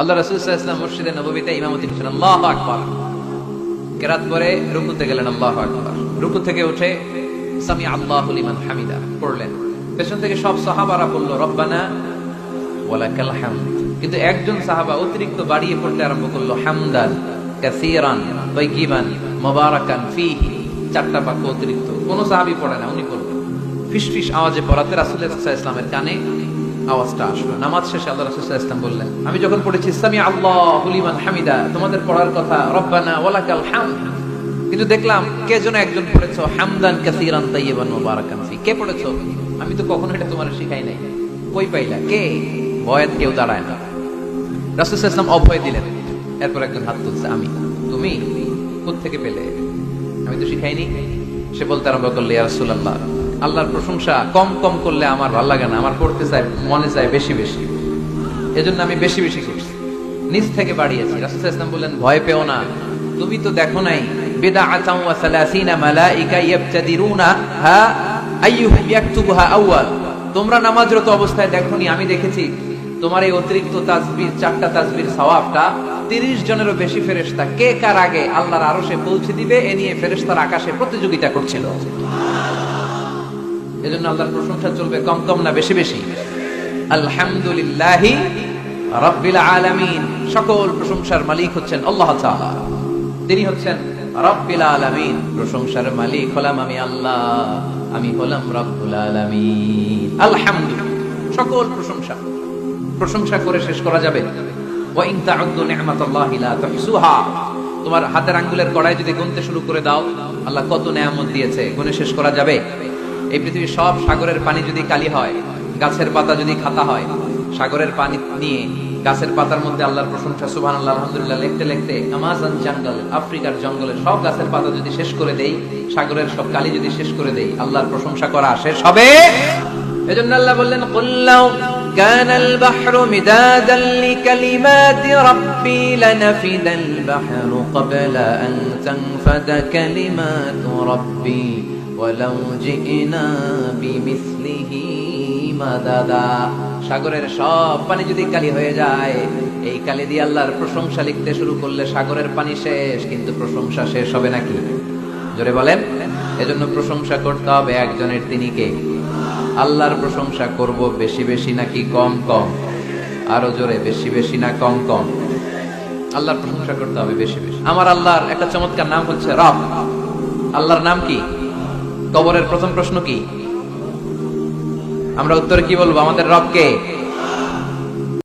আল্লাহ আলাইহি ওয়াসাল্লাম ইমামতি আল্লাহু কেরাত রুকুতে গেলেন আল্লাহু রুকু থেকে উঠে সামি লিমান হামিদা পড়লেন। পেছন থেকে সব সাহাবারা রব্বানা হামদ। কিন্তু একজন সাহাবা অতিরিক্ত বাড়িয়ে পড়তে আরম্ভ করল, হামদান কাসীরান তাইয়িবান মুবারাকান ফীহি। চারটা বাক্য অতিরিক্ত। কোন সাহাবি পড়ে না, উনি পড়লেন ফিসফিস আওয়াজে পড়াতে সাল্লাল্লাহু ইসলামের কানে আওয়াজটা আসলো। নামাজ শেষে আল্লাহ রাসূল ইসলাম বললেন, আমি যখন পড়েছি আল্লাহু লিমান হামিদা, তোমাদের পড়ার কথা, রব্বানা হামদ। কিন্তু দেখলাম, কে যেন একজন পড়েছো, হামদান কাসীরান কে পড়েছো? আমি তো কখনো এটা তোমার শিখাই নাই। কই পাইলা? কে? ভয়ের কেউ দাঁড়ায় না। রাসূল ইসলাম অভয় দিলেন। এরপর একজন হাত তুলছে, আমি? তুমি? থেকে পেলে? আমি তো শিখাইনি। সে বলতে আরম্ভ করলে, ইয়া রাসূলুল্লাহ আল্লাহর প্রশংসা কম কম করলে আমার ভালো লাগে না, আমার করতে চাই মনে চাই বেশি বেশি। এজন্য আমি বেশি বেশি করছি। নিজ থেকে বাড়িয়েছি। রাসূল ওয়াসাল্লাম বললেন, ভয় পেও না। তুমি তো দেখো নাই বেদা বিদআতান ওয়া সালাসিনা মালাইকা ইয়াবতাদিরুনা, হা আইয়ুহুম ইয়াকতুবুহা আউয়াল। তোমরা নামাজরত অবস্থায় দেখোনি, আমি দেখেছি তোমার এই অতিরিক্ত তাসবির চারটা তাসবির সওয়াবটা তিরিশ জনেরও বেশি ফেরেশতা। কে কার আগে আল্লাহর আরশে পৌঁছে দিবে, এ নিয়ে ফেরেশতার আকাশে প্রতিযোগিতা করছিল। এজন্য আল্লাহর প্রশংসা চলবে কম কম না বেশি বেশি। আলহামদুলিল্লাহি রাব্বিল আলামিন। সকল প্রশংসার মালিক হচ্ছেন আল্লাহ তাআলা। তিনি হচ্ছেন রাব্বিল আলামিন। প্রশংসার মালিক হলাম আমি আল্লাহ। আমি হলাম রব্বুল আলামিন। আলহামদুলিল্লাহ। সকল প্রশংসা। প্রশংসা করে শেষ করা যাবে। ওয়া ইন তা'উদ্দু নি'মাতাল্লাহি লা তুহসুহা। তোমার হাতের আঙ্গুলের কড়াই যদি গুনতে শুরু করে দাও, আল্লাহ কত নেয়ামত দিয়েছে, গুনে শেষ করা যাবে। এই পৃথিবীর সব সাগরের পানি যদি কালি হয় গাছের পাতা যদি খাতা হয় সাগরের পানি নিয়ে গাছের পাতার মধ্যে আল্লাহর প্রশংসা সুবহান আল্লাহ আলহামদুলিল্লাহ লিখতে লিখতে আমাজন জঙ্গল আফ্রিকার জঙ্গলের সব গাছের পাতা যদি শেষ করে দেই সাগরের সব কালি যদি শেষ করে দেই আল্লাহর প্রশংসা করা শেষ হবে এজন্য আল্লাহ বললেন কুল্লাউ كان البحر مدادا لكلمات ربي لنفد البحر قبل أن تنفد كلمات ربي ওয়ালাউ জিনা সাগরের সব পানি যদি কালি হয়ে যায়, এই কালি দিয়ে আল্লাহর প্রশংসা লিখতে শুরু করলে সাগরের পানি শেষ, কিন্তু প্রশংসা শেষ হবে নাকি? জোরে বলেন। এজন্য প্রশংসা করতে হবে একজনের তিনিকে আল্লাহর প্রশংসা করব বেশি বেশি নাকি কম কম? আরও জোরে, বেশি বেশি না কম কম? আল্লাহর প্রশংসা করতে হবে বেশি বেশি। আমার আল্লাহর একটা চমৎকার নাম হচ্ছে রব। আল্লাহর নাম কি? কবরের প্রথম প্রশ্ন কি? আমরা উত্তরে কি বলব? আমাদের রব কে